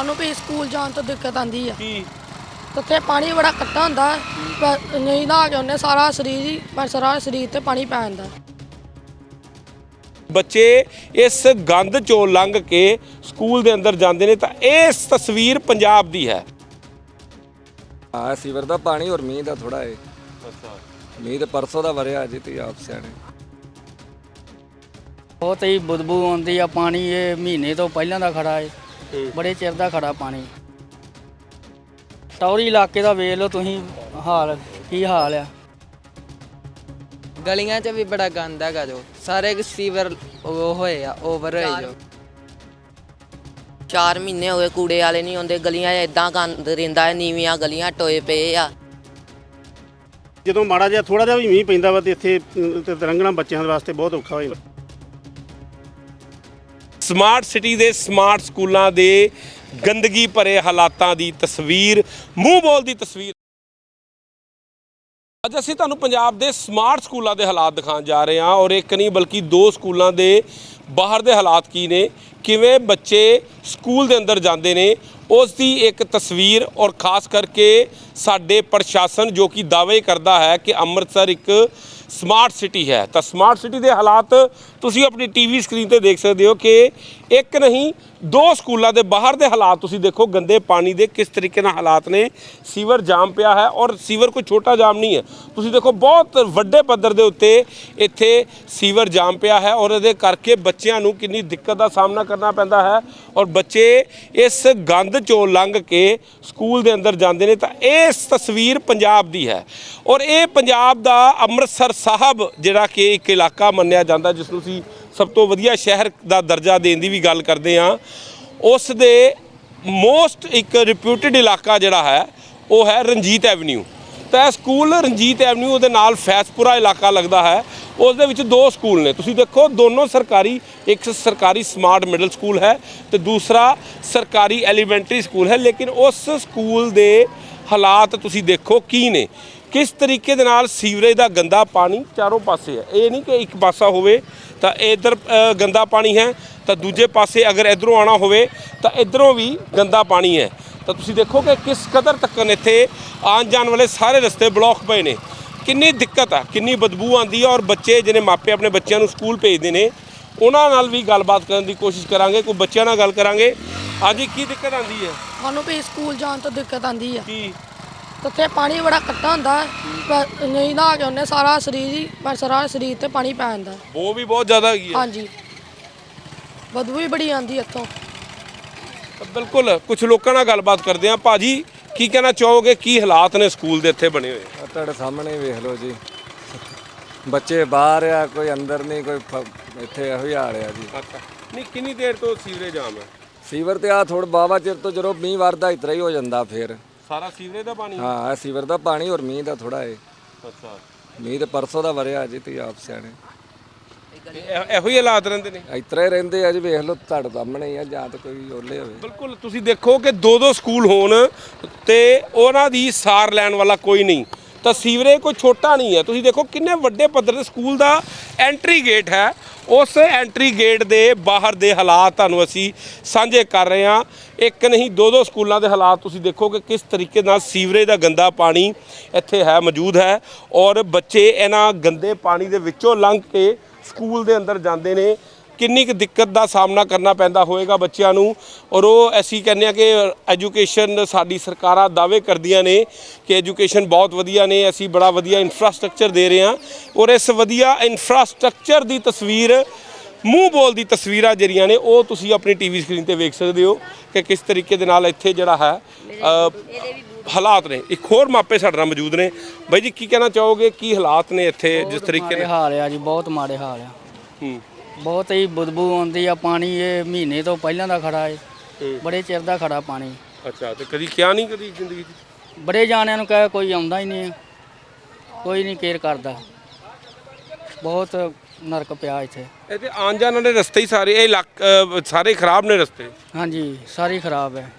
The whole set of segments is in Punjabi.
ਸਾਨੂੰ ਵੀ ਸਕੂਲ ਜਾਣ ਤੋਂ ਦਿੱਕਤ ਆਂਦੀ ਆ। ਕੀ? ਉੱਥੇ ਪਾਣੀ ਬੜਾ ਇਕੱਠਾ ਹੁੰਦਾ ਹੈ, ਪਰ ਨਹੀਂ ਨਹਾ ਕੇ ਉਹਨੇ ਸਾਰਾ ਸਰੀਰ ਹੀ ਪਰ ਸਾਰਾ ਸਰੀਰ ਤੇ ਪਾਣੀ ਪੈ ਜਾਂਦਾ ਬੱਚੇ ਇਸ ਗੰਦ ਚੋਂ ਲੰਘ ਕੇ ਸਕੂਲ ਦੇ ਅੰਦਰ ਜਾਂਦੇ ਨੇ ਤਾਂ ਇਹ ਤਸਵੀਰ ਪੰਜਾਬ ਦੀ ਹੈ। ਹਾਂ ਸੀਵਰ ਦਾ ਪਾਣੀ ਔਰ ਮੀਂਹ ਦਾ ਥੋੜਾ ਏ ਅੱਛਾ। ਮੀਂਹ ਤੇ ਪਰਸੋਂ ਦਾ ਵਰਿਆ ਅਜੇ ਤੇ ਆਪ ਸਿਆਣੇ। ਬਹੁਤ ਹੀ ਬਦਬੂ ਆਉਂਦੀ ਆ ਪਾਣੀ ਇਹ ਮਹੀਨੇ ਤੋਂ ਪਹਿਲਾਂ ਦਾ ਖੜਾ ਏ। ਹੂੰ। ਬੜੇ ਚਿਰ ਦਾ ਖੜਾ ਪਾਣੀ। ਟੌਰੀ ਇਲਾਕੇ ਦਾ ਵੇਖ ਲਓ ਤੁਸੀਂ ਹਾਲ ਕੀ ਹਾਲ ਆ। ਗਲੀਆਂ 'ਚ ਵੀ ਬੜਾ ਗੰਦ ਹੈਗਾ ਜੋ। ਸਾਰੇ ਸੀਵਰ ਉਹ ਹੋਏ ਆ ਓਵਰ ਹੋਏ ਜੋ। 4 ਮਹੀਨੇ ਹੋ ਗਏ ਕੂੜੇ ਵਾਲੇ ਨਹੀਂ ਆਉਂਦੇ ਗਲੀਆਂ 'ਚ ਇਦਾਂ ਗੰਦ ਰਹਿੰਦਾ ਹੈ ਨੀਵੀਆਂ ਗਲੀਆਂ ਟੋਏ ਪਏ ਆ। ਜਦੋਂ ਮਾੜਾ ਜਿਹਾ ਥੋੜਾ ਜਿਹਾ ਵੀ ਮੀਂਹ ਪੈਂਦਾ ਵਾ ਤੇ ਇੱਥੇ ਅਮ, ਤੇ ਬੱਚਿਆਂ ਦੇ ਵਾਸਤੇ ਬਹੁਤ ਔਖਾ ਹੋ ਜਾਂਦਾ। ਸਮਾਰਟ ਸਿਟੀ ਦੇ ਸਮਾਰਟ ਸਕੂਲਾਂ ਦੇ ਗੰਦਗੀ ਭਰੇ ਹਾਲਾਤਾਂ ਦੀ ਤਸਵੀਰ, ਮੂੰਹ ਬੋਲ ਦੀ ਤਸਵੀਰ। ਅੱਜ ਅਸੀਂ ਤੁਹਾਨੂੰ ਪੰਜਾਬ ਦੇ ਸਮਾਰਟ ਸਕੂਲਾਂ ਦੇ ਹਾਲਾਤ ਦਿਖਾਉਣ ਜਾ ਰਹੇ ਹਾਂ ਔਰ ਇੱਕ ਨਹੀਂ ਬਲਕਿ ਦੋ ਸਕੂਲਾਂ ਦੇ ਬਾਹਰ ਦੇ ਹਾਲਾਤ ਕੀ ਨੇ, ਕਿਵੇਂ ਬੱਚੇ ਸਕੂਲ ਦੇ ਅੰਦਰ ਜਾਂਦੇ ਨੇ, ਉਸ ਦੀ ਇੱਕ ਤਸਵੀਰ ਔਰ ਖਾਸ ਕਰਕੇ ਸਾਡੇ ਪ੍ਰਸ਼ਾਸਨ ਜੋ ਕਿ ਦਾਅਵੇ ਕਰਦਾ ਹੈ ਕਿ ਅੰਮ੍ਰਿਤਸਰ ਇੱਕ ਸਮਾਰਟ ਸਿਟੀ ਹੈ ਤਾਂ ਸਮਾਰਟ ਸਿਟੀ ਦੇ ਹਾਲਾਤ ਤੁਸੀਂ ਆਪਣੀ ਟੀਵੀ ਸਕਰੀਨ ਤੇ ਦੇਖ ਸਕਦੇ ਹੋ ਕਿ ਇੱਕ ਨਹੀਂ, ਦੋ ਸਕੂਲਾਂ ਦੇ ਬਾਹਰ ਦੇ ਹਾਲਾਤ ਤੁਸੀਂ ਦੇਖੋ, ਗੰਦੇ ਪਾਣੀ ਦੇ ਕਿਸ ਤਰੀਕੇ ਨਾਲ ਹਾਲਾਤ ਨੇ। ਸੀਵਰ ਜਾਮ ਪਿਆ ਹੈ ਔਰ ਸੀਵਰ ਕੋਈ ਛੋਟਾ ਜਾਮ ਨਹੀਂ ਹੈ। ਤੁਸੀਂ ਦੇਖੋ, ਬਹੁਤ ਵੱਡੇ ਪੱਧਰ ਦੇ ਉੱਤੇ ਇੱਥੇ ਸੀਵਰ ਜਾਮ ਪਿਆ ਹੈ ਔਰ ਇਹਦੇ ਕਰਕੇ ਬੱਚਿਆਂ ਨੂੰ ਕਿੰਨੀ ਦਿੱਕਤ ਦਾ ਸਾਹਮਣਾ ਕਰਨਾ ਪੈਂਦਾ ਹੈ ਔਰ ਬੱਚੇ ਇਸ ਗੰਦ ਚੋਂ ਲੰਘ ਕੇ ਸਕੂਲ ਦੇ ਅੰਦਰ ਜਾਂਦੇ ਨੇ ਤਾਂ ਇਸ ਤਸਵੀਰ ਪੰਜਾਬ ਦੀ ਹੈ। ਔਰ ਇਹ ਪੰਜਾਬ ਦਾ ਅੰਮ੍ਰਿਤਸਰ ਸਾਹਿਬ ਜਿਹੜਾ ਕਿ ਇੱਕ ਇਲਾਕਾ ਮੰਨਿਆ ਜਾਂਦਾ, ਜਿਸ ਨੂੰ ਸੀ ਸਭ ਤੋਂ ਵਧੀਆ ਸ਼ਹਿਰ ਦਾ ਦਰਜਾ ਦੇਣ ਦੀ ਵੀ ਗੱਲ ਕਰਦੇ ਹਾਂ। ਉਸ ਦੇ ਮੋਸਟ ਇੱਕ ਰਿਪਿਊਟਡ ਇਲਾਕਾ ਜਿਹੜਾ ਹੈ, ਉਹ ਹੈ ਰਣਜੀਤ ਐਵਨਿਊ ਤਾਂ ਇਹ ਸਕੂਲ ਰਣਜੀਤ ਐਵਨਿਊ ਉਹਦੇ ਨਾਲ ਫੈਸਪੁਰਾ ਇਲਾਕਾ ਲੱਗਦਾ ਹੈ। ਉਸ ਦੇ ਵਿੱਚ ਦੋ ਸਕੂਲ ਨੇ। ਤੁਸੀਂ ਦੇਖੋ, ਦੋਨੋਂ ਸਰਕਾਰੀ, ਇੱਕ ਸਰਕਾਰੀ ਸਮਾਰਟ ਮਿਡਲ ਸਕੂਲ ਹੈ ਤੇ ਦੂਸਰਾ ਸਰਕਾਰੀ ਐਲੀਮੈਂਟਰੀ ਸਕੂਲ ਹੈ। ਲੇਕਿਨ ਉਸ ਸਕੂਲ ਦੇ ਹਾਲਾਤ ਤੁਸੀਂ ਦੇਖੋ ਕੀ ਨੇ। ਕਿਸ ਤਰੀਕੇ ਦੇ ਨਾਲ ਸੀਵਰੇਜ ਦਾ ਗੰਦਾ ਪਾਣੀ ਚਾਰੋਂ ਪਾਸੇ ਹੈ। ਇਹ ਨਹੀਂ ਕਿ ਇੱਕ ਪਾਸਾ ਹੋਵੇ ਤਾਂ ਇਧਰ ਗੰਦਾ ਪਾਣੀ ਹੈ। ਤਾਂ ਦੂਜੇ ਪਾਸੇ ਅਗਰ ਇਧਰੋਂ ਆਣਾ ਹੋਵੇ ਤਾਂ ਇਧਰੋਂ ਵੀ ਗੰਦਾ ਪਾਣੀ ਹੈ। ਤਾਂ ਤੁਸੀਂ ਦੇਖੋ ਕਿ ਕਿਸ ਕਦਰ ਤੱਕਨ ਇੱਥੇ ਆਉਣ ਜਾਣ ਵਾਲੇ ਸਾਰੇ ਰਸਤੇ ਬਲੌਕ ਪਏ ਨੇ। ਕਿੰਨੀ ਦਿੱਕਤ ਆ ਕਿੰਨੀ ਬਦਬੂ ਆਂਦੀ ਆ ਔਰ ਬੱਚੇ ਜਿਹਨੇ ਮਾਪੇ ਆਪਣੇ ਬੱਚਿਆਂ ਨੂੰ ਸਕੂਲ ਭੇਜਦੇ ਨੇ ਉਹਨਾਂ ਨਾਲ ਵੀ ਗੱਲਬਾਤ ਕਰਨ ਦੀ ਕੋਸ਼ਿਸ਼ ਕਰਾਂਗੇ ਕੋਈ ਬੱਚਿਆਂ ਨਾਲ ਗੱਲ ਕਰਾਂਗੇ। ਹਾਂਜੀ ਕੀ ਦਿੱਕਤ ਆਂਦੀ ਹੈ? ਸਾਨੂੰ ਵੀ ਸਕੂਲ ਜਾਣ ਤੋਂ ਦਿੱਕਤ ਆਂਦੀ ਆ। ਕੀ? ਉੱਥੇ ਪਾਣੀ ਬੜਾ ਇਕੱਠਾ ਹੁੰਦਾ ਹੈ, ਪਰ ਨਹੀਂ ਨਹਾ ਕੇ ਉਹਨੇ ਸਾਰਾ ਸਰੀਰ ਹੀ ਪਰ ਸਾਰਾ ਸਰੀਰ ਤੇ ਪਾਣੀ ਪੈ ਜਾਂਦਾ ਉਹ ਵੀ ਬਹੁਤ ਜ਼ਿਆਦਾ ਹੈਗੀ ਹੈ। ਹਾਂਜੀ। ਬਦਬੂ ਵੀ ਬੜੀ ਆਂਦੀ ਇੱਥੋਂ। ਤਾਂ ਬਿਲਕੁਲ ਕੁਝ ਲੋਕਾਂ ਨਾਲ ਗੱਲਬਾਤ ਕਰਦੇ ਆ ਭਾਜੀ ਕੀ ਕਹਿਣਾ ਚਾਹੋਗੇ? ਕੀ ਹਾਲਾਤ ਨੇ ਸਕੂਲ ਦੇ ਇੱਥੇ ਬਣੇ ਹੋਏ? ਆਹ ਤੁਹਾਡੇ ਸਾਹਮਣੇ ਹੀ ਵੇਖ ਲਓ ਜੀ। ਬੱਚੇ ਬਾਹਰ ਆ ਕੋਈ ਅੰਦਰ ਨਹੀਂ ਕੋਈ ਫ- ਇੱਥੇ ਇਹੋ ਹੀ ਹਾਲ ਆ ਜੀ। ਨਹੀਂ ਕਿੰਨੀ ਦੇਰ ਤੋਂ ਸੀਵਰੇਜ ਜਾਮ ਹੈ? ਸੀਵਰ ਤੇ ਆ ਥੋੜਾ ਬਾਵਾ ਚਿਰ ਤੋਂ ਜਦੋਂ ਮੀਂਹ ਵਰਦਾ ਇਤਰਾ ਹੀ ਹੋ ਜਾਂਦਾ ਫਿਰ। ਸਾਰਾ ਸੀਵਰੇਜ ਦਾ ਪਾਣੀ? ਹਾਂ ਇਹ ਸੀਵਰ ਦਾ ਪਾਣੀ ਔਰ ਮੀਂਹ ਦਾ ਥੋੜਾ ਏ ਅੱਛਾ। ਮੀਂਹ ਤੇ ਪਰਸੋਂ ਦਾ ਵਰਿਆ ਅਜੇ ਤੇ ਆਪ ਸਿਆਣੇ। ਇਹ- ਇਹੋ ਹੀ ਹਾਲਾਤ ਰਹਿੰਦੇ ਨੇ? ਇਤਰਾ ਹੀ ਰਹਿੰਦੇ ਆ ਜੀ ਵੇਖ ਲਓ ਤੁਹਾਡੇ ਸਾਹਮਣੇ ਹੀ ਆ ਜਾਂ ਤੇ ਕੋਈ ਓਲੇ ਹੋਵੇ। ਬਿਲਕੁਲ ਤੁਸੀਂ ਦੇਖੋ ਕਿ ਦੋ ਦੋ ਸਕੂਲ ਹੋਣ ਤੇ ਉਹਨਾਂ ਦੀ ਸਾਰ ਲੈਣ ਵਾਲਾ ਕੋਈ ਨਹੀਂ। ਤਾਂ ਸੀਵਰੇਜ ਕੋਈ ਛੋਟਾ ਨਹੀਂ ਹੈ। ਤੁਸੀਂ ਦੇਖੋ ਕਿੰਨੇ ਵੱਡੇ ਪੱਧਰ 'ਤੇ ਸਕੂਲ ਦਾ ਐਂਟਰੀ ਗੇਟ ਹੈ। ਉਸ ਐਂਟਰੀ ਗੇਟ ਦੇ ਬਾਹਰ ਦੇ ਹਾਲਾਤ ਤੁਹਾਨੂੰ ਅਸੀਂ ਸਾਂਝੇ ਕਰ ਰਹੇ ਹਾਂ। ਇੱਕ ਨਹੀਂ, ਦੋ ਦੋ ਸਕੂਲਾਂ ਦੇ ਹਾਲਾਤ ਤੁਸੀਂ ਦੇਖੋ ਕਿ ਕਿਸ ਤਰੀਕੇ ਨਾਲ ਸੀਵਰੇਜ ਦਾ ਗੰਦਾ ਪਾਣੀ ਇੱਥੇ ਹੈ, ਮੌਜੂਦ ਹੈ। ਔਰ ਬੱਚੇ ਇਹਨਾਂ ਗੰਦੇ ਪਾਣੀ ਦੇ ਵਿੱਚੋਂ ਲੰਘ ਕੇ ਸਕੂਲ ਦੇ ਅੰਦਰ ਜਾਂਦੇ ਨੇ। ਕਿੰਨੀ ਕੁ ਦਿੱਕਤ ਦਾ ਸਾਹਮਣਾ ਕਰਨਾ ਪੈਂਦਾ ਹੋਵੇਗਾ ਬੱਚਿਆਂ ਨੂੰ? ਔਰ ਉਹ ਅਸੀਂ ਕਹਿੰਦੇ ਆ ਕਿ ਐਜੂਕੇਸ਼ਨ ਸਾਡੀ ਸਰਕਾਰਾਂ ਦਾਅਵੇ ਕਰਦੀਆਂ ਨੇ ਕਿ ਐਜੂਕੇਸ਼ਨ ਬਹੁਤ ਵਧੀਆ ਨੇ ਅਸੀਂ ਬੜਾ ਵਧੀਆ ਇਨਫਰਾਸਟ੍ਰਕਚਰ ਦੇ ਰਹੇ ਹਾਂ। ਔਰ ਇਸ ਵਧੀਆ ਇਨਫਰਾਸਟ੍ਰਕਚਰ ਦੀ ਤਸਵੀਰ ਮੂੰਹ ਬੋਲ ਦੀ ਤਸਵੀਰਾਂ ਜਿਹੜੀਆਂ ਨੇ ਉਹ ਤੁਸੀਂ ਆਪਣੀ ਟੀਵੀ ਸਕਰੀਨ ਤੇ ਵੇਖ ਸਕਦੇ ਹੋ ਕਿ ਕਿਸ ਤਰੀਕੇ ਦੇ ਨਾਲ ਇੱਥੇ ਜਿਹੜਾ ਹੈ ਹਾਲਾਤ ਨੇ। ਇੱਕ ਹੋਰ ਮਾਪੇ ਸਾਡੇ ਨਾਲ ਮੌਜੂਦ ਨੇ। ਬਾਈ ਜੀ ਕੀ ਕਹਿਣਾ ਚਾਹੋਗੇ? ਕੀ ਹਾਲਾਤ ਨੇ ਇੱਥੇ ਜਿਸ ਤਰੀਕੇ ਨਾਲ? ਹਾਲ ਆ ਜੀ ਬਹੁਤ ਮਾੜੇ ਹਾਲ ਆ। ਹੂੰ। ਬਹੁਤ ਹੀ ਬਦਬੂ ਆਉਂਦੀ ਆ ਪਾਣੀ ਇਹ ਮਹੀਨੇ ਤੋਂ ਪਹਿਲਾਂ ਦਾ ਖੜਾ ਏ। ਹੂੰ। ਬੜੇ ਚਿਰ ਦਾ ਖੜਾ ਪਾਣੀ। ਅੱਛਾ ਤੇ ਕਦੀ ਕਿਹਾ ਨਹੀਂ ਕਦੀ ਜ਼ਿੰਦਗੀ 'ਚ? ਬੜੇ ਜਾਣਿਆਂ ਨੂੰ ਕਹੇ ਕੋਈ ਆਉਂਦਾ ਹੀ ਨਹੀਂ ਕੋਈ ਨਹੀਂ ਕੇਅਰ ਕਰਦਾ। ਬਹੁਤ ਨਰਕ ਪਿਆ ਇੱਥੇ। ਇਹਦੇ ਆਉਣ ਜਾਣ ਵਾਲੇ ਰਸਤੇ ਹੀ ਸਾਰੇ ਇਹ ਇਲਾਕ- ਸਾਰੇ ਖਰਾਬ ਨੇ ਰਸਤੇ। ਹਾਂਜੀ ਸਾਰੀ ਖਰਾਬ ਹੈ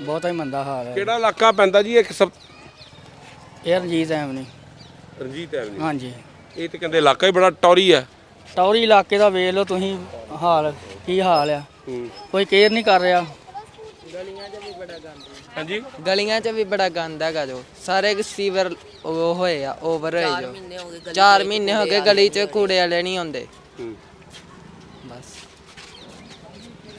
ਬਹੁਤਾ ਹੀ ਮੰਦਾ ਹਾਲ ਹੈ ਕਿਹੜਾ ਇਲਾਕਾ ਪੈਂਦਾ ਜੀ ਇੱਕ ਸਭ ਇਹ ਰਣਜੀਤ ਐਵਨੀ ਰਣਜੀਤ ਐਵਨਿਊ। ਹਾਂਜੀ। ਇਹ ਤੇ ਕਹਿੰਦੇ ਇਲਾਕਾ ਹੀ ਬੜਾ ਟੌਰੀ ਹੈ ਟੌਰੀ ਇਲਾਕੇ ਦਾ ਵੇਖ ਲਓ ਤੁਸੀਂ ਹਾਲ ਕੀ ਹਾਲ ਆ। ਕੋਈ ਕੇਅਰ ਨਹੀਂ ਕਰ ਰਿਹਾ। ਗਲੀਆਂ 'ਚ ਵੀ ਬੜਾ ਗੰਦ ਹਾਂਜੀ? ਗਲੀਆਂ 'ਚ ਵੀ ਬੜਾ ਗੰਦ ਹੈਗਾ ਜੋ। ਸਾਰੇ ਸੀਵਰ ਉਹ ਹੋਏ ਆ ਓਵਰ ਹੋਏ ਜੋ। ਮਹੀਨੇ ਹੋ ਗਏ ਗਲੀ 4 ਮਹੀਨੇ ਹੋ ਗਏ ਗਲੀ 'ਚ ਕੂੜੇ ਵਾਲੇ ਨਹੀਂ ਆਉਂਦੇ। ਬਸ।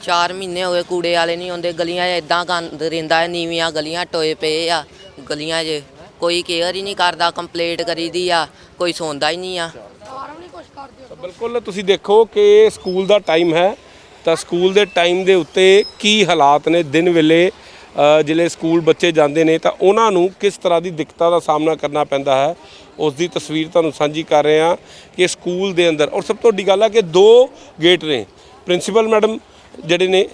4 ਮਹੀਨੇ ਹੋ ਗਏ ਕੂੜੇ ਵਾਲੇ ਨਹੀਂ ਆਉਂਦੇ। ਗਲੀਆਂ 'ਚ ਇਦਾਂ ਗੰਦ ਰਹਿੰਦਾ ਹੈ ਨੀਵੀਆਂ ਗਲੀਆਂ ਟੋਏ ਪਏ ਆ। ਗਲੀਆਂ 'ਚ ਕੋਈ ਕੇਅਰ ਹੀ ਨਹੀਂ ਕਰਦਾ ਕੰਪਲੇਂਟ ਕਰੀਦੀ ਆ ਕੋਈ ਸੌਂਦਾ ਹੀ ਨਹੀਂ ਆ ਸਾਰਾ ਵੀ ਨਹੀਂ ਕੁਛ ਕਰਦੇ ਤਾਂ ਬਿਲਕੁਲ, ਤੁਸੀਂ ਦੇਖੋ ਕਿ ਸਕੂਲ ਦਾ ਟਾਈਮ ਹੈ। ਤਾਂ ਸਕੂਲ ਦੇ ਟਾਈਮ ਦੇ ਉੱਤੇ ਕੀ ਹਾਲਾਤ ਨੇ? ਦਿਨ ਵੇਲੇ ਜਿਹੜੇ ਸਕੂਲ ਬੱਚੇ ਜਾਂਦੇ ਨੇ, ਤਾਂ ਉਹਨਾਂ ਨੂੰ ਕਿਸ ਤਰ੍ਹਾਂ ਦੀ ਦਿੱਕਤਾਂ ਦਾ ਸਾਹਮਣਾ ਕਰਨਾ ਪੈਂਦਾ ਹੈ? ਉਸ ਦੀ ਤਸਵੀਰ ਤੁਹਾਨੂੰ ਸਾਂਝੀ ਕਰ ਰਹੇ ਹਾਂ ਕਿ ਸਕੂਲ ਦੇ ਅੰਦਰ, ਔਰ ਸਭ ਤੋਂ ਵੱਡੀ ਗੱਲ ਹੈ ਕਿ ਦੋ ਗੇਟ ਨੇ। ਪ੍ਰਿੰਸੀਪਲ ਮੈਡਮ ਜਿਹੜੇ ਨੇ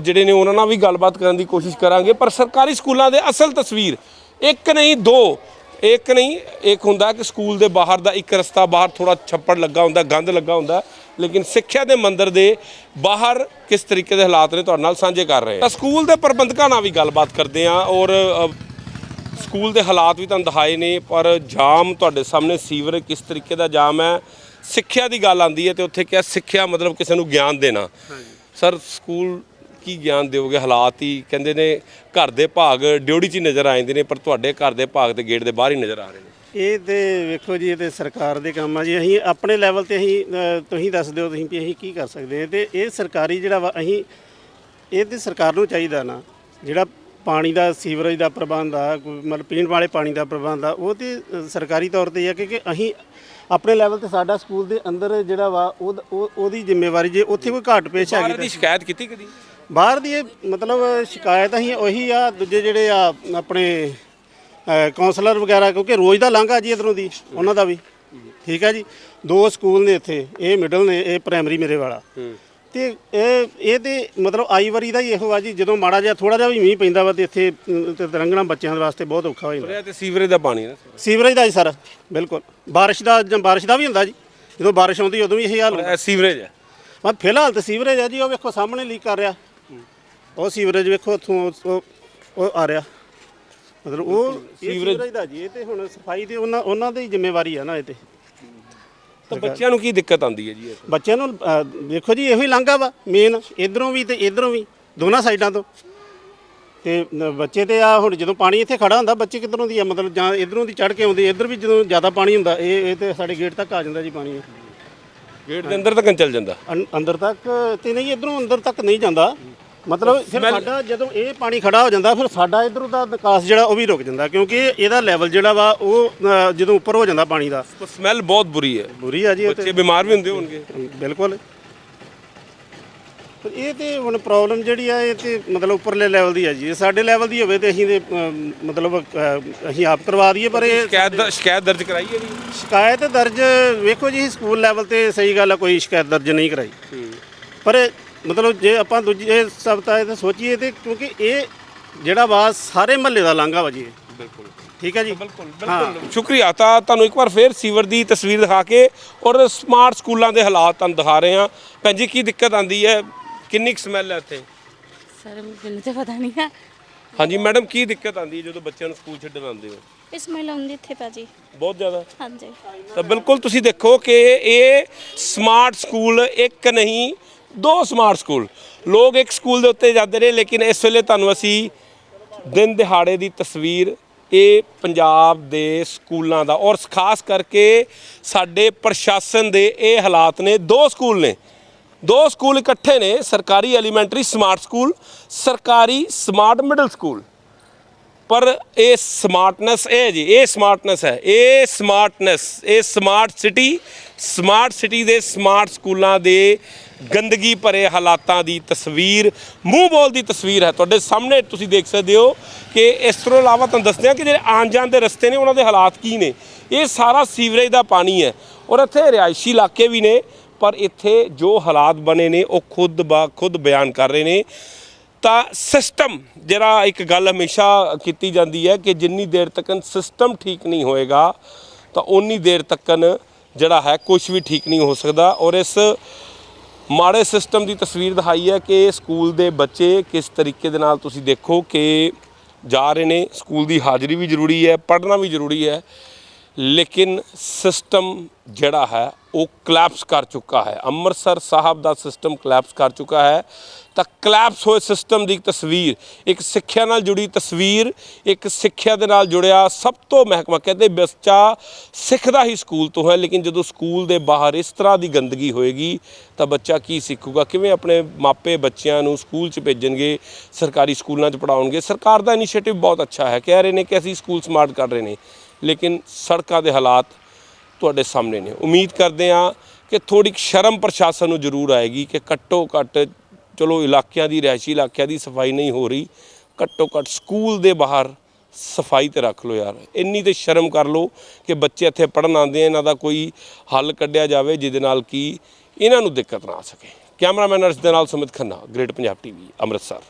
ਜਿਹੜੇ ਨੇ ਉਹਨਾਂ ਨਾਲ ਵੀ ਗੱਲਬਾਤ ਕਰਨ ਦੀ ਕੋਸ਼ਿਸ਼ ਕਰਾਂਗੇ, ਪਰ ਸਰਕਾਰੀ ਸਕੂਲਾਂ ਦੇ ਅਸਲ ਤਸਵੀਰ, ਇੱਕ ਨਹੀਂ, ਦੋ। ਇੱਕ ਨਹੀਂ ਇੱਕ ਹੁੰਦਾ ਕਿ ਸਕੂਲ ਦੇ ਬਾਹਰ ਦਾ ਇੱਕ ਰਸਤਾ ਬਾਹਰ ਥੋੜਾ ਛੱਪੜ ਲੱਗਾ ਹੁੰਦਾ ਗੰਦ ਲੱਗਾ ਹੁੰਦਾ ਲੇਕਿਨ ਸਿੱਖਿਆ ਦੇ ਮੰਦਿਰ ਦੇ ਬਾਹਰ ਕਿਸ ਤਰੀਕੇ ਦੇ ਹਾਲਾਤ ਨੇ ਤੁਹਾਡੇ ਨਾਲ ਸਾਂਝੇ ਕਰ ਰਹੇ ਹਾਂ ਸਕੂਲ ਦੇ ਪ੍ਰਬੰਧਕਾਂ ਨਾਲ ਵੀ ਗੱਲਬਾਤ ਕਰਦੇ ਹਾਂ ਔਰ ਸਕੂਲ ਦੇ ਹਾਲਾਤ ਵੀ ਤੁਹਾਨੂੰ ਦਿਖਾਏ ਨੇ ਪਰ ਜਾਮ ਤੁਹਾਡੇ ਸਾਹਮਣੇ ਸੀਵਰ ਕਿਸ ਤਰੀਕੇ ਦਾ ਜਾਮ ਹੈ ਸਿੱਖਿਆ ਦੀ ਗੱਲ ਆਂਦੀ ਹੈ ਤੇ ਉੱਥੇ ਕਿਹਾ ਸਿੱਖਿਆ ਮਤਲਬ ਕਿਸੇ ਨੂੰ ਗਿਆਨ ਦੇਣਾ। ਸਰ ਸਕੂਲ ਕੀ ਗਿਆਨ ਦਿਓਗੇ? ਹਾਲਾਤ ਹੀ ਕਹਿੰਦੇ ਨੇ ਘਰ ਦੇ ਭਾਗ ਡਿਊਟੀ 'ਚ ਹੀ ਨਜ਼ਰ ਆ ਜਾਂਦੇ ਨੇ ਪਰ ਤੁਹਾਡੇ ਘਰ ਦੇ ਭਾਗ ਤੇ ਗੇਟ ਦੇ ਬਾਹਰ ਹੀ ਨਜ਼ਰ ਆ ਰਹੇ ਨੇ। ਇਹ ਤੇ ਵੇਖੋ ਜੀ ਇਹ ਤੇ ਸਰਕਾਰ ਦੇ ਕੰਮ ਆ ਜੀ। ਅਸੀਂ ਆਪਣੇ ਲੈਵਲ ਤੇ ਅਸੀਂ ਅ, ਤੁਸੀਂ ਦੱਸ ਦਿਓ ਤੁਸੀਂ ਵੀ ਅਸੀਂ ਕੀ ਕਰ ਸਕਦੇ ਹਾਂ। ਤੇ ਇਹ ਸਰਕਾਰੀ ਜਿਹੜਾ ਵਾ ਅਸੀਂ ਇਹ ਤੇ ਸਰਕਾਰ ਨੂੰ ਚਾਹੀਦਾ ਨਾ ਜਿਹੜਾ ਪਾਣੀ ਦਾ ਸੀਵਰੇਜ ਦਾ ਪ੍ਰਬੰਧ ਆ ਕੋਈ ਮਤਲਬ ਪੀਣ ਵਾਲੇ ਪਾਣੀ ਦਾ ਪ੍ਰਬੰਧ ਆ ਉਹ ਤੇ ਅ, ਸਰਕਾਰੀ ਤੌਰ ਤੇ ਹੀ ਆ ਕਿਉਂਕਿ ਅਸੀਂ ਆਪਣੇ ਲੈਵਲ ਤੇ ਸਾਡਾ ਸਕੂਲ ਦੇ ਅੰਦਰ ਜਿਹੜਾ ਵਾ ਉਹ ਉਹ- ਉਹਦੀ ਜ਼ਿੰਮੇਵਾਰੀ ਜੇ ਉੱਥੇ ਕੋਈ ਘਾਟ ਪੇਸ਼ ਬਾਹਰ ਹੈਗੀ ਦੀ ਤਾਂ ਸ਼ਿਕਾਇਤ ਕੀਤੀ ਕਦੀ? ਬਾਹਰ ਦੀ ਇਹ ਮਤਲਬ ਸ਼ਿਕਾਇਤ ਅਸੀਂ ਉਹੀ ਆ ਦੂਜੇ ਜਿਹੜੇ ਆ ਆਪਣੇ ਕਾਉਂਸਲਰ ਵਗੈਰਾ ਕਿਉਂਕਿ ਰੋਜ਼ ਦਾ ਲੰਘਾ ਜੀ ਇਧਰੋਂ ਦੀ ਉਹਨਾਂ ਦਾ ਵੀ। ਠੀਕ ਹੈ ਜੀ? ਦੋ ਸਕੂਲ ਨੇ ਇੱਥੇ ਇਹ ਮਿਡਲ ਨੇ ਇਹ ਪ੍ਰਾਇਮਰੀ ਮੇਰੇ ਵਾਲਾ। ਤੇ ਇਹ ਇਹ ਤੇ ਮਤਲਬ ਆਈ ਵਾਰੀ ਦਾ ਹੀ ਇਹੋ ਆ ਜੀ ਜਦੋਂ ਮਾੜਾ ਜਿਹਾ ਥੋੜਾ ਜਿਹਾ ਵੀ ਮੀਂਹ ਪੈਂਦਾ ਵਾ ਤੇ ਇੱਥੇ ਅ, ਤੇ ਰੰਗਣਾ ਬੱਚਿਆਂ ਦੇ ਵਾਸਤੇ ਬਹੁਤ ਔਖਾ ਹੋ ਜਾਂਦਾ। ਤੇ ਸੀਵਰੇਜ ਦਾ ਪਾਣੀ ਹੈ ਸੀਵਰੇਜ ਦਾ ਜੀ ਸਰ ਬਿਲਕੁਲ। ਬਾਰਿਸ਼ ਦਾ ਜਾਂ ਬਾਰਿਸ਼ ਦਾ ਵੀ ਹੁੰਦਾ ਜੀ ਜਦੋਂ ਬਾਰਿਸ਼ ਆਉਂਦੀ ਉਦੋਂ ਵੀ ਇਹ ਹਾਲ ਹੁੰਦਾ। ਸੀਵਰੇਜ ਹੈ ਮੈਂ ਫਿਲਹਾਲ ਤਾਂ ਸੀਵਰੇਜ ਆ ਜੀ ਉਹ ਵੇਖੋ ਸਾਹਮਣੇ ਲੀਕ ਕਰ ਰਿਹਾ। ਉਹ ਸੀਵਰੇਜ ਵੇਖੋ ਉੱਥੋਂ ਉਹ ਉਹ ਆ ਰਿਹਾ। ਮਤਲਬ ਉਹ ਸੀਵਰੇਜ ਦਾ ਜੀ ਇਹ ਤੇ ਹੁਣ ਸਫ਼ਾਈ ਤੇ ਉਹਨਾਂ ਉਹਨਾਂ ਦੀ ਜ਼ਿੰਮੇਵਾਰੀ ਆ ਨਾ ਇਹ ਤੇ। ਤਾਂ ਬੱਚਿਆਂ ਨੂੰ ਕੀ ਦਿੱਕਤ ਆਉਂਦੀ ਹੈ ਜੀ ਬੱਚਿਆਂ ਨੂੰ ਅਹ, ਦੇਖੋ ਜੀ ਇਹੋ ਹੀ ਲਾਂਘਾ ਵਾ ਮੇਨ ਇਧਰੋਂ ਵੀ ਤੇ ਇਧਰੋਂ ਵੀ ਦੋਨਾਂ ਸਾਈਡਾਂ ਤੋਂ। ਤੇ ਨ- ਬੱਚੇ ਤੇ ਆ ਹੁਣ ਜਦੋਂ ਪਾਣੀ ਇੱਥੇ ਖੜਾ ਹੁੰਦਾ ਬੱਚੇ ਕਿੱਧਰੋਂ ਦੀ ਆ? ਮਤਲਬ ਜਾਂ ਇਧਰੋਂ ਦੀ ਚੜ ਕੇ ਆਉਂਦੇ ਇਧਰ ਵੀ ਜਦੋਂ ਜ਼ਿਆਦਾ ਪਾਣੀ ਹੁੰਦਾ ਇਹ ਇਹ ਤੇ ਸਾਡੇ ਗੇਟ ਤੱਕ ਆ ਜਾਂਦਾ ਜੀ ਪਾਣੀ। ਗੇਟ ਦੇ ਅੰਦਰ ਤੱਕ ਚੱਲ ਜਾਂਦਾ? ਅੰ- ਅੰਦਰ ਤੱਕ ਤੇ ਨਹੀਂ ਇਧਰੋਂ ਅੰਦਰ ਤੱਕ ਨਹੀਂ ਜਾਂਦਾ। ਮਤਲਬ ਫਿਰ ਸਾਡਾ ਜਦੋਂ ਇਹ ਪਾਣੀ ਖੜਾ ਹੋ ਜਾਂਦਾ ਫਿਰ ਸਾਡਾ ਇਧਰੋਂ ਦਾ ਨਿਕਾਸ ਜਿਹੜਾ ਉਹ ਵੀ ਰੁਕ ਜਾਂਦਾ ਕਿਉਂਕਿ ਇਹਦਾ ਲੈਵਲ ਜਿਹੜਾ ਵਾ ਉਹ ਅ, ਜਦੋਂ ਉੱਪਰ ਹੋ ਜਾਂਦਾ ਪਾਣੀ ਦਾ। ਸਮੈਲ ਬਹੁਤ ਬੁਰੀ ਹੈ। ਬੁਰੀ ਆ ਜੀ ਇਹ ਬੱਚੇ ਤੇ ਬਿਮਾਰ ਵੀ ਹੁੰਦੇ ਹੋਣਗੇ। ਬਿਲਕੁਲ। ਪਰ ਇਹ ਤੇ ਹੁਣ ਪ੍ਰੋਬਲਮ ਜਿਹੜੀ ਆ ਇਹ ਤੇ ਮਤਲਬ ਉੱਪਰਲੇ ਲੈਵਲ ਦੀ ਆ ਜੀ। ਇਹ ਸਾਡੇ ਲੈਵਲ ਦੀ ਹੋਵੇ ਤੇ ਅਸੀਂ ਤੇ ਅਮ, ਮਤਲਬ ਅ, ਅਸੀਂ ਆਪ ਕਰਵਾ ਦਈਏ ਪਰ ਇਹ ਸ਼ਿਕਾਇਤ ਦ- ਸ਼ਿਕਾਇਤ ਦਰਜ ਕਰਾਈ ਹੈ ਜੀ? ਸ਼ਿਕਾਇਤ ਦਰਜ ਵੇਖੋ ਜੀ ਸਕੂਲ ਲੈਵਲ ਤੇ ਸਹੀ ਗੱਲ ਆ ਕੋਈ ਸ਼ਿਕਾਇਤ ਦਰਜ ਨਹੀਂ ਕਰਾਈ। ਪਰ ਇਹ ਮਤਲਬ ਜੇ ਆਪਾਂ ਦੂਜੇ ਸਬਤਾ ਤੇ ਸੋਚੀਏ ਤੇ ਕਿਉਂਕਿ ਇਹ ਜਿਹੜਾ ਵਾ ਸਾਰੇ ਮਹੱਲੇ ਦਾ ਲਾਂਘਾ ਵਾ ਜੀ ਇਹ। ਬਿਲਕੁਲ। ਠੀਕ ਹੈ ਜੀ? ਬਿਲਕੁਲ ਬਿਲਕੁਲ। ਸ਼ੁਕਰੀਆ। ਤਾਂ ਤੁਹਾਨੂੰ ਇੱਕ ਵਾਰ ਫੇਰ ਸੀਵਰ ਦੀ ਤਸਵੀਰ ਦਿਖਾ ਕੇ ਔਰ ਸਮਾਰਟ ਸਕੂਲਾਂ ਦੇ ਹਾਲਾਤ ਤੁਹਾਨੂੰ ਦਿਖਾ ਰਹੇ ਹਾਂ। ਭੈਣ ਜੀ ਕੀ ਦਿੱਕਤ ਆਂਦੀ ਹੈ? ਕਿੰਨੀ ਸਮੈਲ ਹੈ ਇੱਥੇ? ਸਰ ਮੈਨੂੰ ਤੇ ਪਤਾ ਨਹੀਂ ਹੈ ਹਾਂਜੀ ਮੈਡਮ ਕੀ ਦਿੱਕਤ ਆਂਦੀ ਹੈ ਜਦੋਂ ਬੱਚਿਆਂ ਨੂੰ ਸਕੂਲ ਛੱਡਣ ਆਉਂਦੇ ਹੋ? ਇਸ ਸਮੈਲ ਆਉਂਦੀ ਇੱਥੇ ਭਾਜੀ। ਬਹੁਤ ਜ਼ਿਆਦਾ? ਹਾਂਜੀ। ਤਾਂ ਬਿਲਕੁਲ ਤੁਸੀਂ ਦੇਖੋ ਕਿ ਇਹ ਸਮਾਰਟ ਸਕੂਲ ਇੱਕ ਨਹੀਂ ਦੋ ਸਮਾਰਟ ਸਕੂਲ। ਲੋਕ ਇੱਕ ਸਕੂਲ ਦੇ ਉੱਤੇ ਜਾਂਦੇ ਨੇ, ਲੇਕਿਨ ਇਸ ਵੇਲੇ ਤੁਹਾਨੂੰ ਅਸੀਂ ਦਿਨ ਦਿਹਾੜੇ ਦੀ ਤਸਵੀਰ ਇਹ ਪੰਜਾਬ ਦੇ ਸਕੂਲਾਂ ਦਾ ਔਰ ਖਾਸ ਕਰਕੇ ਸਾਡੇ ਪ੍ਰਸ਼ਾਸਨ ਦੇ ਇਹ ਹਾਲਾਤ ਨੇ, ਦੋ ਸਕੂਲ ਨੇ। ਦੋ ਸਕੂਲ ਇਕੱਠੇ ਨੇ, ਸਰਕਾਰੀ ਐਲੀਮੈਂਟਰੀ ਸਮਾਰਟ ਸਕੂਲ, ਸਰਕਾਰੀ ਸਮਾਰਟ ਮਿਡਲ ਸਕੂਲ। ਪਰ ਇਹ ਸਮਾਰਟਨੈਸ ਇਹ ਜੀ, ਇਹ ਸਮਾਰਟਨੈਸ ਹੈ, ਇਹ ਸਮਾਰਟਨੈਸ ਇਹ ਸਮਾਰਟ ਸਿਟੀ ਸਮਾਰਟ ਸਿਟੀ ਦੇ ਸਮਾਰਟ ਸਕੂਲਾਂ ਦੇ ਗੰਦਗੀ ਭਰੇ ਹਾਲਾਤਾਂ ਦੀ ਤਸਵੀਰ, ਮੂੰਹ ਬੋਲ ਦੀ ਤਸਵੀਰ ਹੈ। ਤੁਹਾਡੇ ਸਾਹਮਣੇ ਤੁਸੀਂ ਦੇਖ ਸਕਦੇ ਹੋ ਕਿ ਇਸ ਤੋਂ ਇਲਾਵਾ ਤੁਹਾਨੂੰ ਦੱਸਦੇ ਹਾਂ ਕਿ ਜਿਹੜੇ ਆਉਣ ਜਾਣ ਦੇ ਰਸਤੇ ਨੇ, ਉਹਨਾਂ ਦੇ ਹਾਲਾਤ ਕੀ ਨੇ। ਇਹ ਸਾਰਾ ਸੀਵਰੇਜ ਦਾ ਪਾਣੀ ਹੈ ਔਰ ਇੱਥੇ ਰਿਹਾਇਸ਼ੀ ਇਲਾਕੇ ਵੀ ਨੇ, ਪਰ ਇੱਥੇ ਜੋ ਹਾਲਾਤ ਬਣੇ ਨੇ, ਉਹ ਖੁਦ ਬਾ, ਖੁਦ ਬਿਆਨ ਕਰ ਰਹੇ ਨੇ। ਤਾਂ ਸਿਸਟਮ ਜਿਹੜਾ ਇੱਕ ਗੱਲ ਹਮੇਸ਼ਾ ਕੀਤੀ ਜਾਂਦੀ ਹੈ ਕਿ ਜਿੰਨੀ ਦੇਰ ਤੱਕ ਸਿਸਟਮ ਠੀਕ ਨਹੀਂ ਹੋਏਗਾ, ਤਾਂ ਉਨੀ ਦੇਰ ਤੱਕ ਜਿਹੜਾ ਹੈ ਕੁਝ ਵੀ ਠੀਕ ਨਹੀਂ ਹੋ ਸਕਦਾ। ਔਰ ਇਸ ਮਾੜੇ ਸਿਸਟਮ ਦੀ ਤਸਵੀਰ ਦਿਖਾਈ ਹੈ ਕਿ ਸਕੂਲ ਦੇ ਬੱਚੇ ਕਿਸ ਤਰੀਕੇ ਦੇ ਨਾਲ ਤੁਸੀਂ ਦੇਖੋ ਕਿ ਜਾ ਰਹੇ ਨੇ। ਸਕੂਲ ਦੀ ਹਾਜ਼ਰੀ ਵੀ ਜ਼ਰੂਰੀ ਹੈ, ਪੜ੍ਹਨਾ ਵੀ ਜ਼ਰੂਰੀ ਹੈ। ਲੇਕਿਨ ਸਿਸਟਮ ਜਿਹੜਾ ਹੈ, ਉਹ ਕਲੈਪਸ ਕਰ ਚੁੱਕਾ ਹੈ। ਅੰਮ੍ਰਿਤਸਰ ਸਾਹਿਬ ਦਾ ਸਿਸਟਮ ਕਲੈਪਸ ਕਰ ਚੁੱਕਾ ਹੈ। ਤਾਂ ਕਲੈਪਸ ਹੋਏ ਸਿਸਟਮ ਦੀ ਤਸਵੀਰ, ਇੱਕ ਸਿੱਖਿਆ ਨਾਲ ਜੁੜੀ ਤਸਵੀਰ, ਇੱਕ ਸਿੱਖਿਆ ਦੇ ਨਾਲ ਜੁੜਿਆ ਸਭ ਤੋਂ ਮਹਿਕਮਾ, ਕਹਿੰਦੇ ਬੱਚਾ ਸਿੱਖਦਾ ਹੀ ਸਕੂਲ ਤੋਂ ਹੈ, ਲੇਕਿਨ ਜਦੋਂ ਸਕੂਲ ਦੇ ਬਾਹਰ ਇਸ ਤਰ੍ਹਾਂ ਦੀ ਗੰਦਗੀ ਹੋਏਗੀ, ਤਾਂ ਬੱਚਾ ਕੀ ਸਿੱਖੂਗਾ? ਕਿਵੇਂ ਆਪਣੇ ਮਾਪੇ ਬੱਚਿਆਂ ਨੂੰ ਸਕੂਲ 'ਚ ਭੇਜਣਗੇ, ਸਰਕਾਰੀ ਸਕੂਲਾਂ 'ਚ ਪੜਾਉਣਗੇ ਸਰਕਾਰ ਦਾ ਇਨੀਸ਼ੀਏਟਿਵ ਬਹੁਤ ਅੱਛਾ ਹੈ। ਕਹਿ ਰਹੇ ਨੇ ਕਿ ਅਸੀਂ ਸਕੂਲ ਸਮਾਰਟ ਕਰ ਰਹੇ ਨੇ। ਲੇਕਿਨ ਸੜਕਾਂ ਦੇ ਹਾਲਾਤ ਤੁਹਾਡੇ ਸਾਹਮਣੇ ਨੇ। ਉਮੀਦ ਕਰਦੇ ਹਾਂ ਕਿ ਥੋੜੀ ਸ਼ਰਮ ਪ੍ਰਸ਼ਾਸਨ ਨੂੰ ਜ਼ਰੂਰ ਆਏਗੀ ਕਿ ਘੱਟੋ ਘੱਟ ਚਲੋ ਇਲਾਕਿਆਂ ਦੀ, ਰਿਹਾਇਸ਼ੀ ਇਲਾਕਿਆਂ ਦੀ ਸਫ਼ਾਈ ਨਹੀਂ ਹੋ ਰਹੀ, ਘੱਟੋ ਘੱਟ ਸਕੂਲ ਦੇ ਬਾਹਰ ਸਫ਼ਾਈ ਤੇ ਰੱਖ ਲਓ ਯਾਰ। ਇੰਨੀ ਤੇ ਸ਼ਰਮ ਕਰ ਲਓ ਕਿ ਬੱਚੇ ਇੱਥੇ ਪੜਨ ਆਉਂਦੇ ਆ, ਇਹਨਾਂ ਦਾ ਕੋਈ ਹੱਲ ਕੱਢਿਆ ਜਾਵੇ ਜਿਹਦੇ ਨਾਲ ਕਿ ਇਹਨਾਂ ਨੂੰ ਦਿੱਕਤ ਨਾ ਆ ਸਕੇ। ਕੈਮਰਾਮੈਨ ਅਰਸ਼ ਦੇ ਨਾਲ ਸੁਮਿਤ ਖੰਨਾ, ਗ੍ਰੇਟ ਪੰਜਾਬ ਟੀਵੀ, ਅੰਮ੍ਰਿਤਸਰ।